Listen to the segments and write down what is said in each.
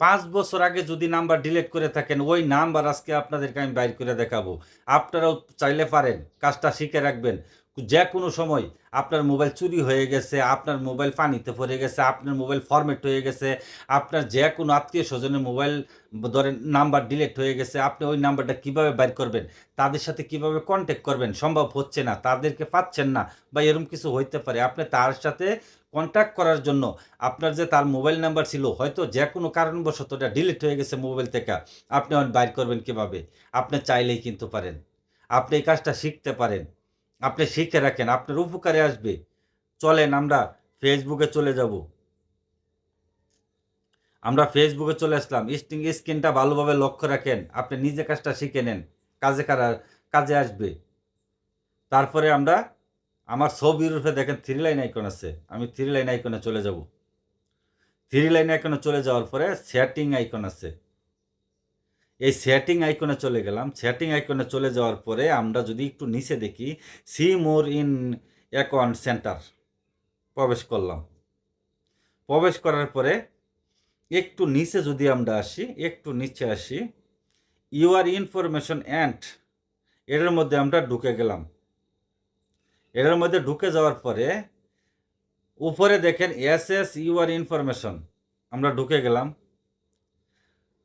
পাঁচ বছর আগে যদি নাম্বার ডিলেট করে থাকেন, ওই নাম্বার আজকে আপনাদেরকে আমি বাইর করে দেখাবো। আপনারাও চাইলে পারেন, কাজটা শিখে রাখবেন। যে কোনো সময় আপনার মোবাইল চুরি হয়ে গেছে, আপনার মোবাইল পানিতে পড়ে গেছে, আপনার মোবাইল ফরম্যাট হয়ে গেছে, আপনার যে কোনো আত্মীয় স্বজনের মোবাইল ধরেন নাম্বার ডিলিট হয়ে গেছে, আপনি ওই নাম্বারটা কীভাবে বাইর করবেন? তাদের সাথে কীভাবে কন্ট্যাক্ট করবেন? সম্ভব হচ্ছে না, তাদেরকে পাচ্ছেন না বা এরকম কিছু হইতে পারে। আপনি তার সাথে কন্ট্যাক্ট করার জন্য আপনার যে তার মোবাইল নাম্বার ছিল, হয়তো যে কোনো কারণবশত ওটা ডিলিট হয়ে গেছে মোবাইল থেকে, আপনি বাইর করবেন কীভাবে? আপনি চাইলেই কিন্তু পারেন। আপনি এই কাজটা শিখতে পারেন। আপনি শিখে রাখেন আপনার উপকারে আসবে। চলেন আমরা ফেসবুকে চলে যাব। আমরা ফেসবুকে চলে আসলাম। স্টিং স্ক্রিনটা ভালোভাবে লক্ষ্য রাখেন। আপনি নিজে কাজটা শিখে নেন। কাজে কাজে আসবে। তারপরে আমরা, আমার ছবির রূপে দেখেন থ্রি লাইন আইকন আছে। আমি থ্রি লাইন আইকনে চলে যাব। থ্রি লাইন আইকনে চলে যাওয়ার পরে সেটিং আইকন আছে। এই সেটিং আইকনে চলে গেলাম। সেটিং আইকনে চলে যাওয়ার পরে আমরা যদি একটু নিচে দেখি see more in account center প্রবেশ করলাম। প্রবেশ করার পরে একটু নিচে যদি আমরা আসি, একটু নিচে আসি ইউআর ইনফরমেশন অ্যান্ড এটার মধ্যে আমরা ঢুকে গেলাম। এটার মধ্যে ঢুকে যাওয়ার পরে উপরে দেখেন এস এস ইউআর ইনফরমেশন আমরা ঢুকে গেলাম।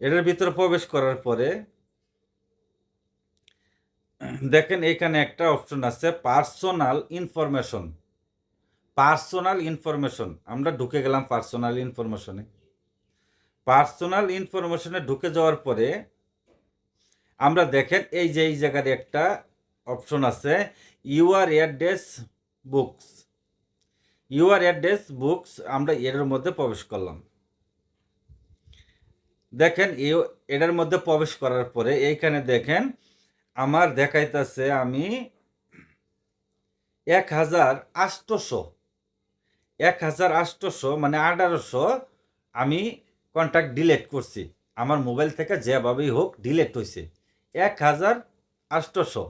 এটার ভিতরে প্রবেশ করার পরে দেখেন এখানে একটা অপশন আছে পার্সোনাল ইনফরমেশন পার্সোনাল ইনফরমেশন আমরা ঢুকে গেলাম পার্সোনাল ইনফরমেশনে পার্সোনাল ইনফরমেশনে ঢুকে যাওয়ার পরে আমরা দেখেন এই যে, এই জায়গার একটা অপশন আছে your address books your address books আমরা এর মধ্যে প্রবেশ করলাম। দেখেন এটার মধ্যে প্রবেশ করার পরে এইখানে দেখেন, আমার দেখাইতেছে আমি এক হাজার আষ্টশো এক হাজার আষ্টশো মানে আঠারোশো আমি কন্ট্যাক্ট ডিলেট করছি। আমার মোবাইল থেকে যেভাবেই হোক ডিলেট হয়েছে এক হাজার আষ্টশো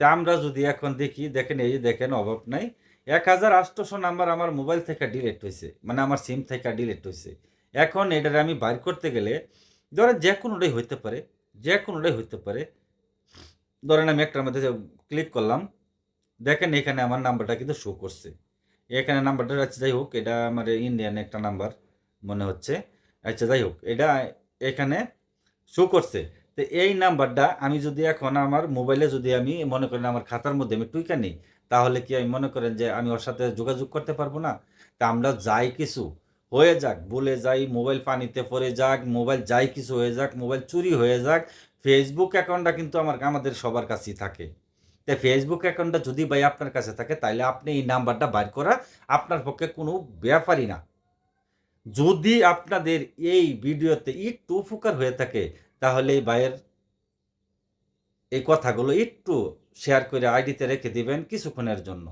তা আমরা যদি এখন দেখি, দেখেন, এই দেখেন, অভাব নাই। এক হাজার আষ্টশো নাম্বার আমার মোবাইল থেকে ডিলেট হয়েছে মানে আমার সিম থেকে ডিলেট হয়েছে এখন এটার আমি বাইর করতে গেলে, ধরেন যে কোনোটাই হইতে পারে, যে কোনোটাই হইতে পারে, ধরেন আমি একটার মধ্যে ক্লিক করলাম, দেখেন এখানে আমার নাম্বারটা কিন্তু শো করছে। এখানে নাম্বারটা আছে যাই হোক, এটা আমার ইন্ডিয়ান একটা নাম্বার মনে হচ্ছে। আচ্ছা যাই হোক, এটা এখানে শো করছে। তো এই নাম্বারটা আমি যদি এখন আমার মোবাইলে যদি আমি মনে করেন আমার খাতার মধ্যে আমি টুইকা নিই, তাহলে কি আমি মনে করেন যে আমি ওর সাথে যোগাযোগ করতে পারব না? তা আমরা যাই কিছু হয়ে যাক, বলে যাই, মোবাইল পানিতে পড়ে যাক, মোবাইল যাই কিছু হয়ে যাক, মোবাইল চুরি হয়ে যাক ফেসবুক অ্যাকাউন্টটা কিন্তু আমার, আমাদের সবার কাছেই থাকে। তাই ফেসবুক অ্যাকাউন্টটা যদি ভাই আপনার কাছে থাকে তাহলে আপনি এই নাম্বারটা বাইর করা আপনার পক্ষে কোনো ব্যাপারই না। যদি আপনাদের এই ভিডিওতে একটু উপকার হয়ে থাকে, তাহলে এই ভাইয়ের এই কথাগুলো একটু শেয়ার করে আইডিতে রেখে দিবেন কিছুক্ষণের জন্য।